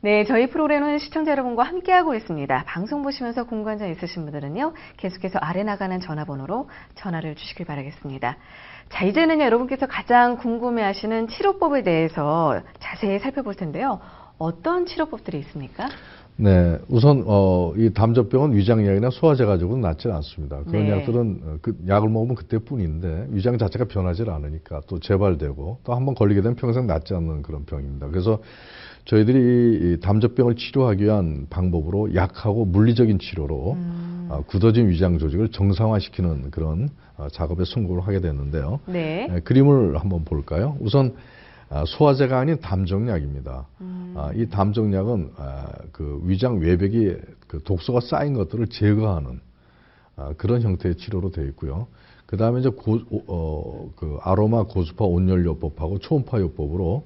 네, 저희 프로그램은 시청자 여러분과 함께하고 있습니다. 방송 보시면서 궁금한 점 있으신 분들은요, 계속해서 아래 나가는 전화번호로 전화를 주시길 바라겠습니다. 자, 이제는 여러분께서 가장 궁금해 하시는 치료법에 대해서 자세히 살펴볼 텐데요. 어떤 치료법들이 있습니까? 네, 우선 어, 이 담저병은 위장약이나 소화제 가지고는 낫지 않습니다. 그런 네. 약들은 어, 그 약을 먹으면 그때뿐인데 위장 자체가 변하지 않으니까 또 재발되고 또 한번 걸리게 되면 평생 낫지 않는 그런 병입니다. 그래서 저희들이 이 담저병을 치료하기 위한 방법으로 약하고 물리적인 치료로 음. 어, 굳어진 위장 조직을 정상화시키는 그런 어, 작업에 성공을 하게 됐는데요. 네. 네, 그림을 한번 볼까요? 우선 아, 소화제가 아닌 담정약입니다. 음. 아, 이 담정약은 아, 그 위장 외벽이 그 독소가 쌓인 것들을 제거하는 아, 그런 형태의 치료로 되어 있고요. 그 다음에 이제 고, 어, 그 아로마 고주파 온열요법하고 초음파 요법으로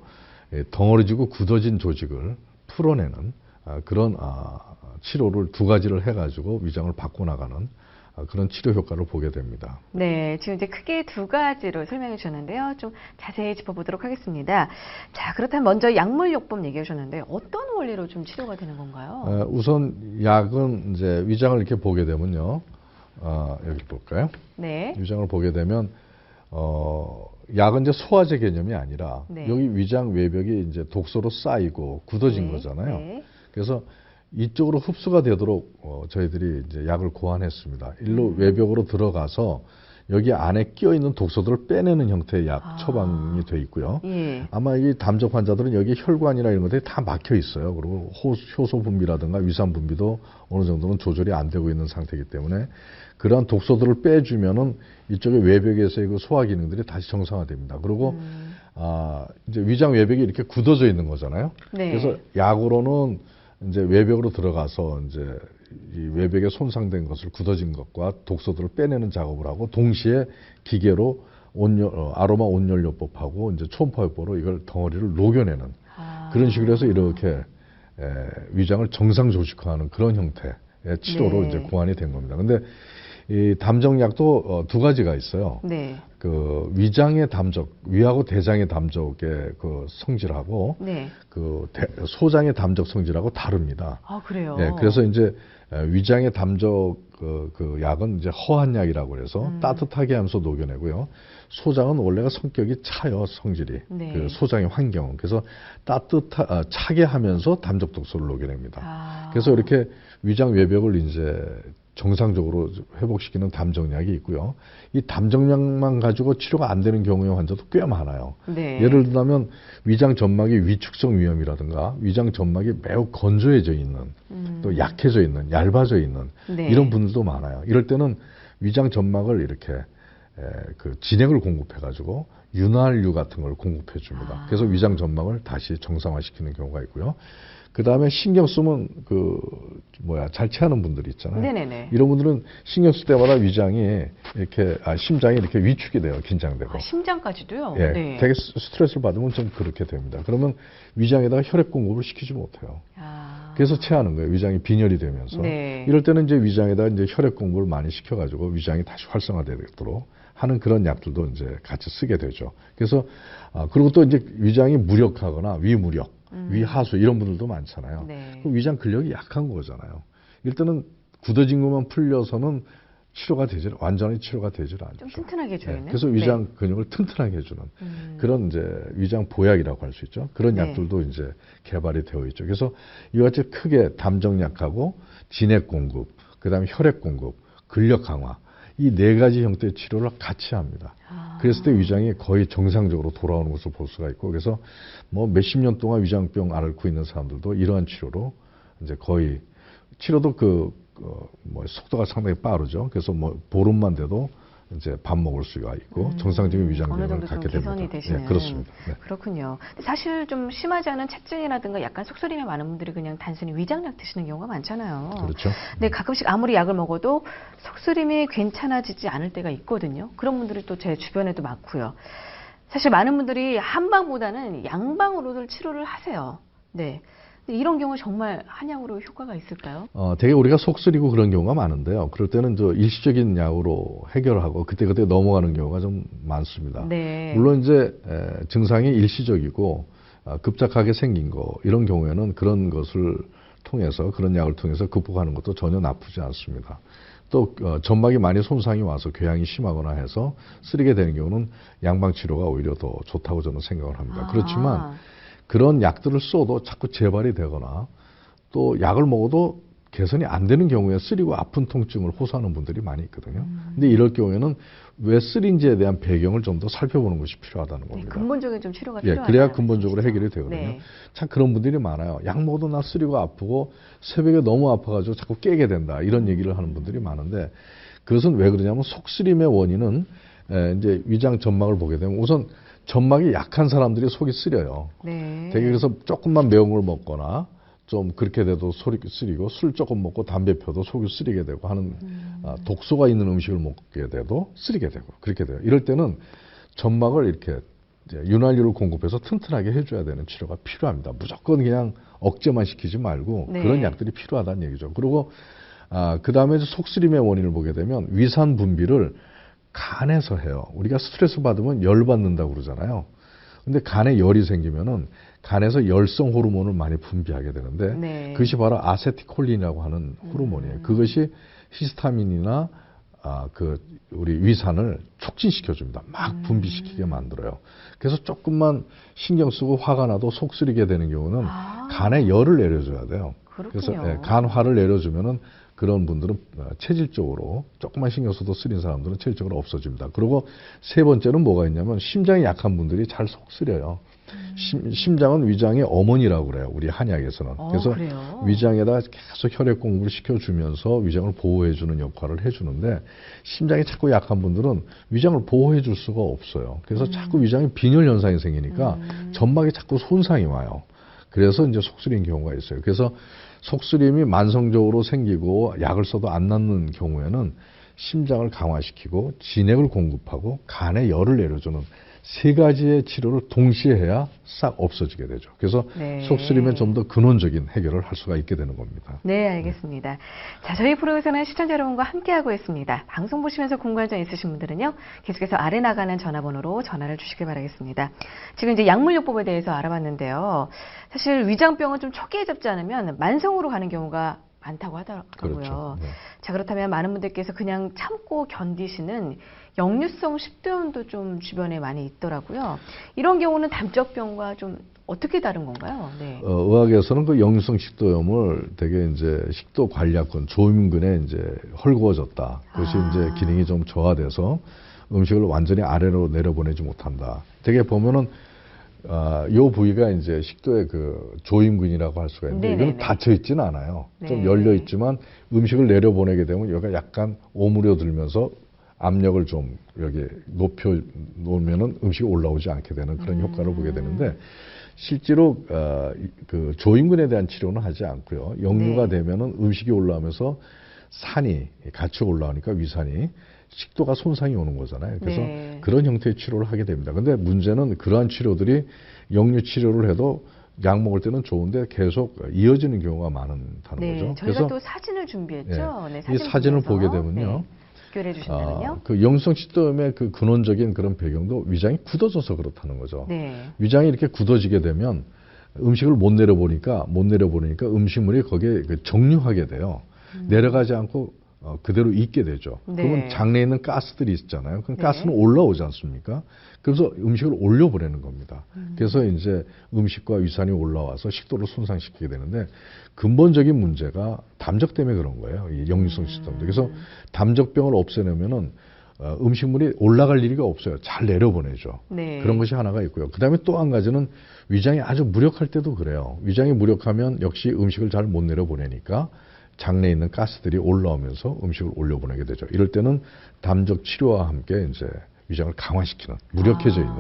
예, 덩어리지고 굳어진 조직을 풀어내는 아, 그런 아, 치료를 두 가지를 해가지고 위장을 바꿔나가는 아, 그런 치료 효과를 보게 됩니다. 네, 지금 이제 크게 두 가지로 설명해 주셨는데요. 좀 자세히 짚어보도록 하겠습니다. 자, 그렇다면 먼저 약물요법 얘기해 주셨는데 어떤 원리로 좀 치료가 되는 건가요? 어, 우선 약은 이제 위장을 이렇게 보게 되면요. 어, 여기 볼까요? 네. 위장을 보게 되면 어, 약은 이제 소화제 개념이 아니라 네. 여기 위장 외벽이 이제 독소로 쌓이고 굳어진 네, 거잖아요. 네. 그래서 이쪽으로 흡수가 되도록 어, 저희들이 이제 약을 고안했습니다. 일로 음. 외벽으로 들어가서 여기 안에 끼어 있는 독소들을 빼내는 형태의 약 아. 처방이 돼 있고요. 예. 아마 이 담적 환자들은 여기 혈관이나 이런 것들이 다 막혀 있어요. 그리고 호, 효소 분비라든가 위산 분비도 어느 정도는 조절이 안 되고 있는 상태이기 때문에 그러한 독소들을 빼주면은 이쪽에 외벽에서의 그 소화 기능들이 다시 정상화됩니다. 그리고 음. 아 이제 위장 외벽이 이렇게 굳어져 있는 거잖아요. 네. 그래서 약으로는 이제 외벽으로 들어가서 이제 이 외벽에 손상된 것을 굳어진 것과 독소들을 빼내는 작업을 하고 동시에 기계로 온열, 어, 아로마 온열요법하고 이제 초음파요법으로 이걸 덩어리를 녹여내는 아. 그런 식으로 해서 이렇게 에, 위장을 정상 조직화하는 그런 형태의 치료로 네. 이제 고안이 된 겁니다. 근데 이 담정약도 어, 두 가지가 있어요. 네. 그 위장의 담적, 위하고 대장의 담적의 그 성질하고 네. 그 대- 소장의 담적 성질하고 다릅니다. 아, 그래요? 예, 그래서 이제 에, 위장의 담적 그, 그 약은 이제 허한 약이라고 해서 음. 따뜻하게 하면서 녹여내고요. 소장은 원래가 성격이 차요, 성질이. 네. 그 소장의 환경은. 그래서 따뜻하, 아, 차게 하면서 담적 독소를 녹여냅니다. 아. 그래서 이렇게 위장 외벽을 이제 정상적으로 회복시키는 담정약이 있고요. 이 담정약만 가지고 치료가 안 되는 경우의 환자도 꽤 많아요. 네. 예를 들면 위장 점막의 위축성 위염이라든가 위장 점막이 매우 건조해져 있는 음. 또 약해져 있는 얇아져 있는 네. 이런 분들도 많아요. 이럴 때는 위장 점막을 이렇게 에, 그 진액을 공급해 가지고 윤활유 같은 걸 공급해 줍니다. 아. 그래서 위장 점막을 다시 정상화시키는 경우가 있고요. 그 다음에 신경 쓰면 그 뭐야 잘 체하는 분들이 있잖아요. 네네네. 이런 분들은 신경 쓸 때마다 위장이 이렇게 아, 심장이 이렇게 위축이 돼요. 긴장되고. 아, 심장까지도요? 예, 네. 되게 스- 스트레스를 받으면 좀 그렇게 됩니다. 그러면 위장에다가 혈액 공급을 시키지 못해요. 아. 그래서 체하는 거예요. 위장이 빈혈이 되면서. 네. 이럴 때는 이제 위장에다 이제 혈액 공급을 많이 시켜가지고 위장이 다시 활성화되도록 하는 그런 약들도 이제 같이 쓰게 되죠. 그래서 아 그리고 또 이제 위장이 무력하거나 위무력, 음. 위하수 이런 분들도 많잖아요. 네. 그럼 위장 근력이 약한 거잖아요. 일단은 굳어진 것만 풀려서는 치료가 되질 완전히 치료가 되질 않죠. 좀 튼튼하게 해줘야겠네요. 네, 그래서 위장 근육을 튼튼하게 해주는 음. 그런 이제 위장 보약이라고 할 수 있죠. 그런 네. 약들도 이제 개발이 되어 있죠. 그래서 이와 같이 크게 담정약하고 진액 공급, 그다음에 혈액 공급, 근력 강화 이 네 가지 형태의 치료를 같이 합니다. 아. 그랬을 때 위장이 거의 정상적으로 돌아오는 것을 볼 수가 있고 그래서 뭐 몇십 년 동안 위장병 앓고 있는 사람들도 이러한 치료로 이제 거의 치료도 그, 어, 뭐 속도가 상당히 빠르죠. 그래서 뭐 보름만 돼도 이제 밥 먹을 수가 있고 음, 정상적인 위장 어느 기능을 정도 좀 갖게 됩니다. 되시는 네, 그렇습니다. 네. 그렇군요. 사실 좀 심하지 않은 체증이라든가 약간 속쓰림이 많은 분들이 그냥 단순히 위장약 드시는 경우가 많잖아요. 그렇죠. 근데 가끔씩 아무리 약을 먹어도 속쓰림이 괜찮아지지 않을 때가 있거든요. 그런 분들이 또 제 주변에도 많고요. 사실 많은 분들이 한방보다는 양방으로들 치료를 하세요. 네. 근데 이런 경우 정말 한약으로 효과가 있을까요? 어, 되게 우리가 속쓰리고 그런 경우가 많은데요. 그럴 때는 저 일시적인 약으로 해결하고 그때그때 넘어가는 경우가 좀 많습니다. 네. 물론 이제 에, 증상이 일시적이고 아, 급작하게 생긴 거 이런 경우에는 그런 것을 통해서 그런 약을 통해서 극복하는 것도 전혀 나쁘지 않습니다. 또 어, 점막이 많이 손상이 와서 궤양이 심하거나 해서 쓰리게 되는 경우는 양방 치료가 오히려 더 좋다고 저는 생각을 합니다. 아. 그렇지만 그런 약들을 써도 자꾸 재발이 되거나 또 약을 먹어도 개선이 안 되는 경우에 쓰리고 아픈 통증을 호소하는 분들이 많이 있거든요. 음. 근데 이럴 경우에는 왜 쓰린지에 대한 배경을 좀 더 살펴보는 것이 필요하다는 네, 겁니다. 근본적인 좀 치료가 예, 필요하다. 그래야 근본적으로 해결이 되거든요. 네. 참 그런 분들이 많아요. 약 먹어도 나 쓰리고 아프고 새벽에 너무 아파가지고 자꾸 깨게 된다. 이런 얘기를 하는 분들이 많은데 그것은 왜 그러냐면 속쓰림의 원인은 에, 이제 위장 점막을 보게 되면 우선 점막이 약한 사람들이 속이 쓰려요. 네. 되게 그래서 조금만 매운 걸 먹거나 좀 그렇게 돼도 소리 쓰리고 술 조금 먹고 담배 펴도 속이 쓰리게 되고 하는 아, 독소가 있는 음식을 먹게 돼도 쓰리게 되고 그렇게 돼요. 이럴 때는 점막을 이렇게 윤활유를 공급해서 튼튼하게 해줘야 되는 치료가 필요합니다. 무조건 그냥 억제만 시키지 말고 네. 그런 약들이 필요하다는 얘기죠. 그리고 아, 그 다음에 속쓰림의 원인을 보게 되면 위산 분비를 간에서 해요. 우리가 스트레스 받으면 열 받는다고 그러잖아요. 근데 간에 열이 생기면은 간에서 열성 호르몬을 많이 분비하게 되는데 네. 그것이 바로 아세티콜린이라고 하는 호르몬이에요. 그것이 히스타민이나 아, 그 우리 위산을 촉진시켜 줍니다. 막 분비시키게 만들어요. 그래서 조금만 신경 쓰고 화가 나도 속 쓰리게 되는 경우는 아. 간에 열을 내려줘야 돼요. 그래서 그렇군요. 예, 간화를 내려주면은 그런 분들은 어, 체질적으로 조금만 신경 써도 쓰린 사람들은 체질적으로 없어집니다. 그리고 세 번째는 뭐가 있냐면 심장이 약한 분들이 잘 속 쓰려요. 심, 심장은 위장의 어머니라고 그래요. 우리 한의학에서는. 어, 그래서 그래요? 위장에다 계속 혈액 공급을 시켜주면서 위장을 보호해주는 역할을 해주는데 심장이 자꾸 약한 분들은 위장을 보호해줄 수가 없어요. 그래서 음. 자꾸 위장에 빈혈 현상이 생기니까 점막이 자꾸 손상이 와요. 그래서 이제 속쓰린 경우가 있어요. 그래서 속쓰림이 만성적으로 생기고 약을 써도 안 낫는 경우에는 심장을 강화시키고 진액을 공급하고 간에 열을 내려주는 세 가지의 치료를 동시에 해야 싹 없어지게 되죠. 그래서 네. 속쓰림에 좀 더 근원적인 해결을 할 수가 있게 되는 겁니다. 네, 알겠습니다. 자, 저희 프로에서는 시청자 여러분과 함께하고 있습니다. 방송 보시면서 궁금한 점 있으신 분들은요, 계속해서 아래 나가는 전화번호로 전화를 주시길 바라겠습니다. 지금 이제 약물요법에 대해서 알아봤는데요. 사실 위장병은 좀 초기에 잡지 않으면 만성으로 가는 경우가 많다고 하더라고요. 그렇죠. 네. 자, 그렇다면 많은 분들께서 그냥 참고 견디시는 역류성 식도염도 좀 주변에 많이 있더라고요. 이런 경우는 담적병과 좀 어떻게 다른 건가요? 네. 어, 의학에서는 그 역류성 식도염을 되게 이제 식도 관리학권 조임근에 이제 헐거워졌다. 그것이 아. 이제 기능이 좀 저하돼서 음식을 완전히 아래로 내려보내지 못한다. 되게 보면은 아, 요 부위가 이제 식도의 그 조임근이라고 할 수가 있는데 네네네. 이건 닫혀 있지는 않아요. 좀 네. 열려 있지만 음식을 내려보내게 되면 여기가 약간 오므려 들면서 압력을 좀 여기 높여 놓으면은 음식이 올라오지 않게 되는 그런 효과를 보게 되는데 실제로 어, 이- 그 조임근에 대한 치료는 하지 않고요. 역류가 네. 되면은 음식이 올라오면서 산이 같이 올라오니까 위산이 식도가 손상이 오는 거잖아요. 그래서 네. 그런 형태의 치료를 하게 됩니다. 근데 문제는 그러한 치료들이 역류 치료를 해도 약 먹을 때는 좋은데 계속 이어지는 경우가 많다는 네, 거죠. 저희가 또 사진을 준비했죠. 네, 이 사진을 보면서, 보게 되면요. 네, 비교를 해주신다면요. 아, 그 영성 식도염의 그 근원적인 그런 배경도 위장이 굳어져서 그렇다는 거죠. 네. 위장이 이렇게 굳어지게 되면 음식을 못 내려보니까 못 내려보니까 음식물이 거기에 그 정류하게 돼요. 내려가지 않고 어, 그대로 있게 되죠. 네. 그러면 장내에 있는 가스들이 있잖아요. 그 네. 가스는 올라오지 않습니까? 그래서 음식을 올려보내는 겁니다. 음. 그래서 이제 음식과 위산이 올라와서 식도를 손상시키게 되는데 근본적인 문제가 담적 때문에 그런 거예요. 이 역류성 식도염도. 그래서 담적병을 없애려면은 어, 음식물이 올라갈 일이 없어요. 잘 내려보내죠. 네. 그런 것이 하나가 있고요. 그 다음에 또 한 가지는 위장이 아주 무력할 때도 그래요. 위장이 무력하면 역시 음식을 잘 못 내려보내니까 장내에 있는 가스들이 올라오면서 음식을 올려보내게 되죠. 이럴 때는 담적 치료와 함께 이제 위장을 강화시키는 무력해져 있는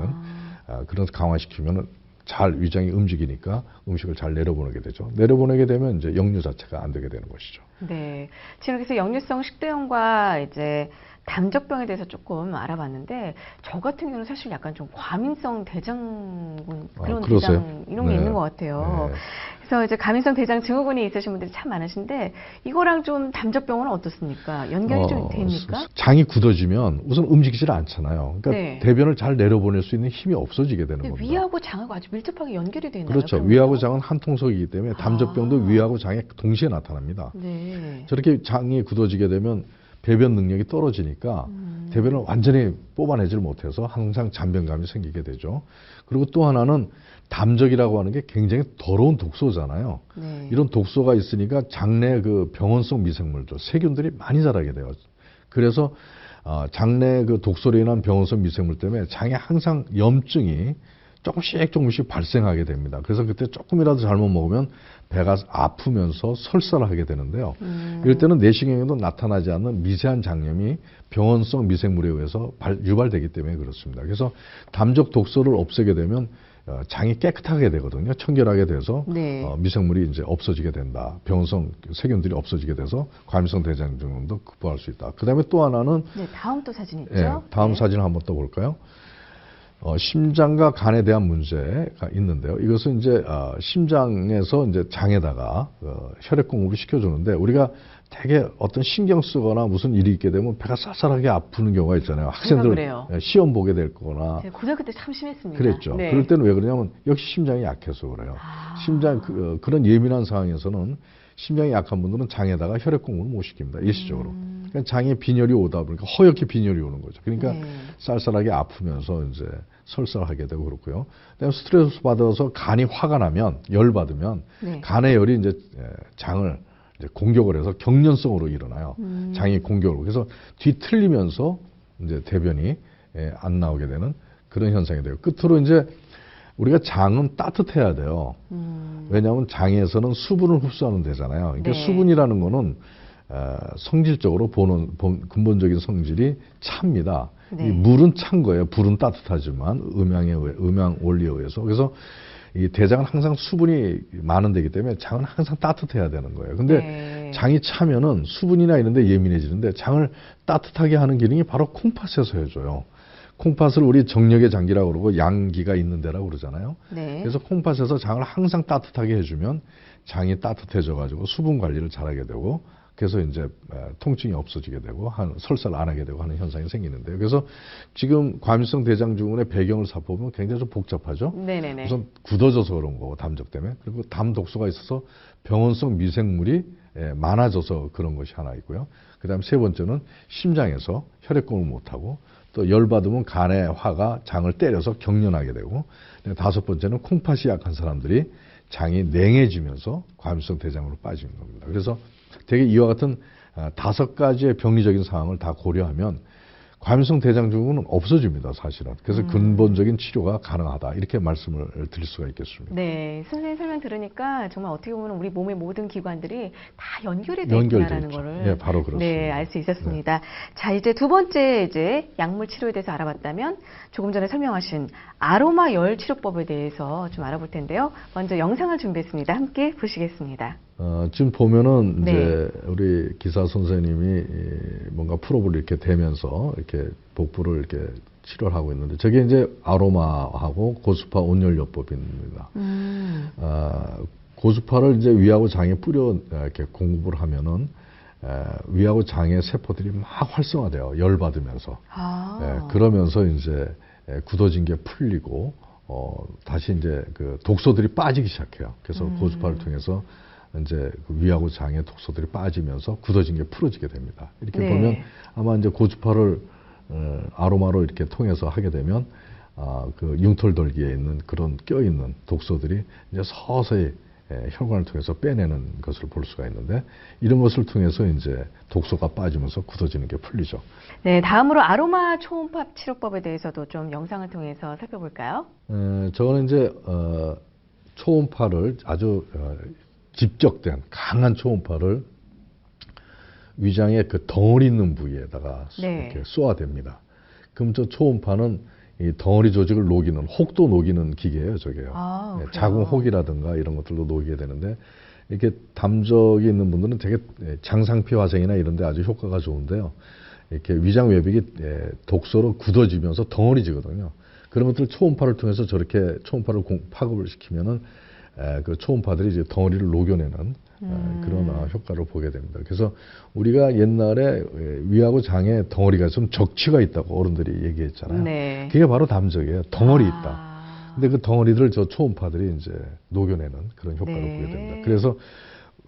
아, 그런 강화시키면은 잘 위장이 움직이니까 음식을 잘 내려보내게 되죠. 내려보내게 되면 이제 역류 자체가 안 되게 되는 것이죠. 네. 지금 그래서 역류성 식도염과 이제 담적병에 대해서 조금 알아봤는데 저 같은 경우는 사실 약간 좀 과민성 대장군 아, 그런 그러세요? 대장 이런 게 네. 있는 것 같아요. 네. 그래서 이제 가민성 대장 증후군이 있으신 분들이 참 많으신데 이거랑 좀 담적병원은 어떻습니까? 연결이 좀 어, 됩니까? 장이 굳어지면 우선 움직이질 않잖아요. 그러니까 네. 대변을 잘 내려보낼 수 있는 힘이 없어지게 되는 겁니다. 위하고 장하고 아주 밀접하게 연결이 돼 있나요? 그렇죠. 위하고 장은 한 통속이기 때문에 담적병도 아. 위하고 장에 동시에 나타납니다. 네. 저렇게 장이 굳어지게 되면 배변 능력이 떨어지니까 음. 대변을 완전히 뽑아내질 못해서 항상 잔변감이 생기게 되죠. 그리고 또 하나는 담적이라고 하는 게 굉장히 더러운 독소잖아요. 네. 이런 독소가 있으니까 장내 그 병원성 미생물들, 세균들이 많이 자라게 돼요. 그래서 어, 장내 그 독소로 인한 병원성 미생물 때문에 장에 항상 염증이 조금씩 조금씩 발생하게 됩니다. 그래서 그때 조금이라도 잘못 먹으면 배가 아프면서 설사를 하게 되는데요. 음. 이럴 때는 내시경에도 나타나지 않는 미세한 장염이 병원성 미생물에 의해서 발- 유발되기 때문에 그렇습니다. 그래서 담적 독소를 없애게 되면 어, 장이 깨끗하게 되거든요. 청결하게 돼서 네. 어, 미생물이 이제 없어지게 된다. 병원성 세균들이 없어지게 돼서 과민성 대장증후군도 극복할 수 있다. 그다음에 또 하나는 네, 다음 또 사진 있죠? 예, 다음 네. 사진을 한번 또 볼까요? 어, 심장과 간에 대한 문제가 있는데요. 이것은 이제 어, 심장에서 이제 장에다가 어, 혈액 공급을 시켜주는데 우리가 되게 어떤 신경 쓰거나 무슨 일이 있게 되면 배가 쌀쌀하게 아프는 경우가 있잖아요. 학생들. 예, 시험 보게 될 거나 고등학교 때 참 심했습니다. 그랬죠. 네. 그럴 때는 왜 그러냐면 역시 심장이 약해서 그래요. 아. 심장 그, 런 예민한 상황에서는 심장이 약한 분들은 장에다가 혈액 공급을 못 시킵니다. 일시적으로. 음. 그러니까 장에 빈혈이 오다 보니까 허옇게 빈혈이 오는 거죠. 그러니까 네. 쌀쌀하게 아프면서 이제 설사하게 되고 그렇고요. 그다음에 스트레스 받아서 간이 화가 나면 열 받으면 네. 간의 열이 이제 에, 장을 이제 공격을 해서 경련성으로 일어나요. 음. 장이 공격으로 그래서 뒤틀리면서 이제 대변이 에, 안 나오게 되는 그런 현상이 돼요. 끝으로 이제 우리가 장은 따뜻해야 돼요. 음. 왜냐하면 장에서는 수분을 흡수하는 데잖아요. 그러니까 네. 수분이라는 거는 어, 성질적으로 보는 본- 근본적인 성질이 찹니다. 네. 이 물은 찬 거예요. 불은 따뜻하지만 음양에 음양 원리에 의해서 그래서 이 대장은 항상 수분이 많은 데기 때문에 장은 항상 따뜻해야 되는 거예요. 근데 네. 장이 차면은 수분이나 이런 데 예민해지는데 장을 따뜻하게 하는 기능이 바로 콩팥에서 해줘요. 콩팥을 우리 정력의 장기라고 그러고 양기가 있는 데라고 그러잖아요. 네. 그래서 콩팥에서 장을 항상 따뜻하게 해주면 장이 따뜻해져 가지고 수분 관리를 잘하게 되고 그래서 이제 에, 통증이 없어지게 되고 한 설사를 안 하게 되고 하는 현상이 생기는데요. 그래서 지금 과민성 대장증후군의 배경을 살펴보면 굉장히 좀 복잡하죠. 네네네. 우선 굳어져서 그런 거고 담적 때문에 그리고 담 독소가 있어서 병원성 미생물이 에, 많아져서 그런 것이 하나 있고요. 그다음 세 번째는 심장에서 혈액공을 못하고 또 열 받으면 간의 화가 장을 때려서 경련하게 되고 다섯 번째는 콩팥이 약한 사람들이 장이 냉해지면서 과민성 대장으로 빠지는 겁니다. 그래서 되게 이와 같은 아, 다섯 가지의 병리적인 상황을 다 고려하면 과민성 대장증후군은 없어집니다, 사실은. 그래서 음. 근본적인 치료가 가능하다. 이렇게 말씀을 드릴 수가 있겠습니다. 네, 선생님 설명 들으니까 정말 어떻게 보면 우리 몸의 모든 기관들이 다 연결이 있구나라는 있죠. 거를 네, 바로 그렇습니다. 네, 알 수 있었습니다. 자, 이제 두 번째 이제 약물 치료에 대해서 알아봤다면 조금 전에 설명하신 아로마 열 치료법에 대해서 좀 알아볼 텐데요. 먼저 영상을 준비했습니다. 함께 보시겠습니다. 어, 지금 보면은 네. 이제 우리 기사 선생님이 이 뭔가 프로브를 이렇게 대면서 이렇게 복부를 이렇게 치료를 하고 있는데 저게 이제 아로마하고 고스파 온열요법입니다. 음, 아, 고주파를 이제 위하고 장에 뿌려 아, 이렇게 공급을 하면은 에, 위하고 장의 세포들이 막 활성화돼요. 열 받으면서. 아, 예, 그러면서 이제 에, 굳어진 게 풀리고 어, 다시 이제 그 독소들이 빠지기 시작해요. 그래서 음. 고주파를 통해서 이제 그 위하고 장의 독소들이 빠지면서 굳어진 게 풀어지게 됩니다. 이렇게 네. 보면 아마 이제 고주파를 어, 아로마로 이렇게 통해서 하게 되면 아, 그 융털덜기에 있는 그런 껴 있는 독소들이 이제 서서히 예, 혈관을 통해서 빼내는 것을 볼 수가 있는데 이런 것을 통해서 이제 독소가 빠지면서 굳어지는 게 풀리죠. 네, 다음으로 아로마 초음파 치료법에 대해서도 좀 영상을 통해서 살펴볼까요? 에, 저거는 이제 어, 초음파를 아주 어, 집적된 강한 초음파를 위장의 그 덩어리 있는 부위에다가 네. 이렇게 쏘아댑니다. 그럼 저 초음파는 이 덩어리 조직을 녹이는 혹도 녹이는 기계예요, 저게요. 아, 예? 자궁 혹이라든가 이런 것들도 녹이게 되는데 이렇게 담적이 있는 분들은 되게 예, 장상피 화생이나 이런 데 아주 효과가 좋은데요. 이렇게 위장 외벽이 예, 독소로 굳어지면서 덩어리지거든요. 그런 것들 초음파를 통해서 저렇게 초음파를 공- 파급을 시키면은 에, 그 초음파들이 이제 덩어리를 녹여내는 어, 그런 어, 효과를 보게 됩니다. 그래서 우리가 옛날에 에, 위하고 장에 덩어리가 좀 적치가 있다고 어른들이 얘기했잖아요. 네. 그게 바로 담적이에요. 덩어리 있다. 아. 근데 그 덩어리들을 저 초음파들이 이제 녹여내는 그런 효과를 네. 보게 됩니다. 그래서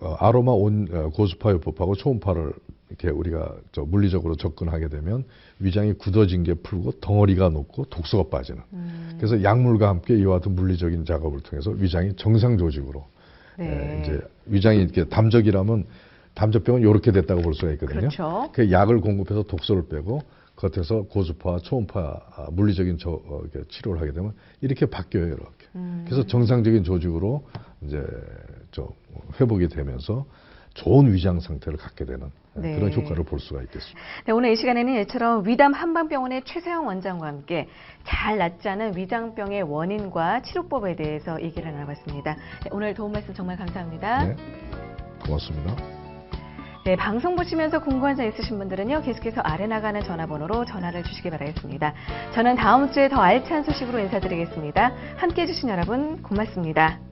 어, 아로마 온 어, 고주파 요법하고 초음파를 이렇게 우리가 저 물리적으로 접근하게 되면 위장이 굳어진 게 풀고 덩어리가 녹고 독소가 빠지는. 음. 그래서 약물과 함께 이와 같은 물리적인 작업을 통해서 위장이 정상 조직으로 네. 예, 이제 위장이 이렇게 담적이라면 담적병은 이렇게 됐다고 볼 수가 있거든요. 그렇죠. 그 약을 공급해서 독소를 빼고 겉에서 고주파, 초음파 아, 물리적인 저, 어, 치료를 하게 되면 이렇게 바뀌어요, 이렇게. 음. 그래서 정상적인 조직으로 이제 저 회복이 되면서 좋은 위장 상태를 갖게 되는 네. 그런 효과를 볼 수가 있겠습니다. 네, 오늘 이 시간에는 이처럼 위담 한방병원의 최세영 원장과 함께 잘 낫지 않은 위장병의 원인과 치료법에 대해서 얘기를 나눠봤습니다. 네, 오늘 도움 말씀 정말 감사합니다. 네, 고맙습니다. 네, 방송 보시면서 궁금한 점 있으신 분들은요, 계속해서 아래 나가는 전화번호로 전화를 주시기 바라겠습니다. 저는 다음 주에 더 알찬 소식으로 인사드리겠습니다. 함께 해주신 여러분, 고맙습니다.